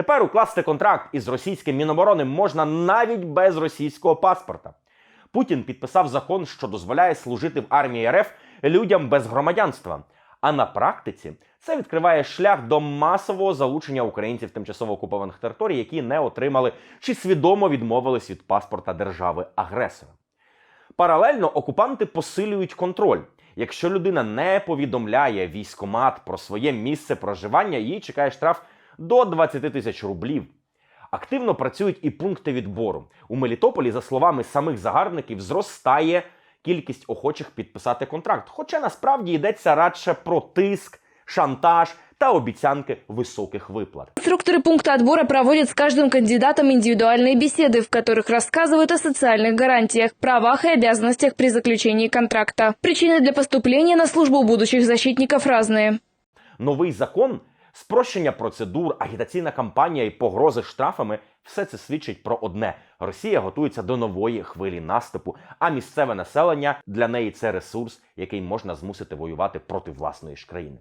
Тепер укласти контракт із російським міноборони можна навіть без російського паспорта. Путін підписав закон, що дозволяє служити в армії РФ людям без громадянства. А на практиці це відкриває шлях до масового залучення українців тимчасово окупованих територій, які не отримали чи свідомо відмовились від паспорта держави-агресора. Паралельно окупанти посилюють контроль. Якщо людина не повідомляє військомат про своє місце проживання, її чекає штраф до 20 тисяч рублів. Активно працюють і пункти відбору. У Мелітополі, за словами самих загарбників, зростає кількість охочих підписати контракт. Хоча насправді йдеться радше про тиск, шантаж та обіцянки високих виплат. Инструкторы пункта отбора проводят с каждым кандидатом индивидуальные беседы, в которых рассказывают о социальных гарантиях, правах и обязанностях при заключении контракта. Причины для поступления на службу у будущих защитников разные. Новий закон, спрощення процедур, агітаційна кампанія і погрози штрафами все це свідчить про одне: Росія готується до нової хвилі наступу, а місцеве населення для неї це ресурс, який можна змусити воювати проти власної ж країни.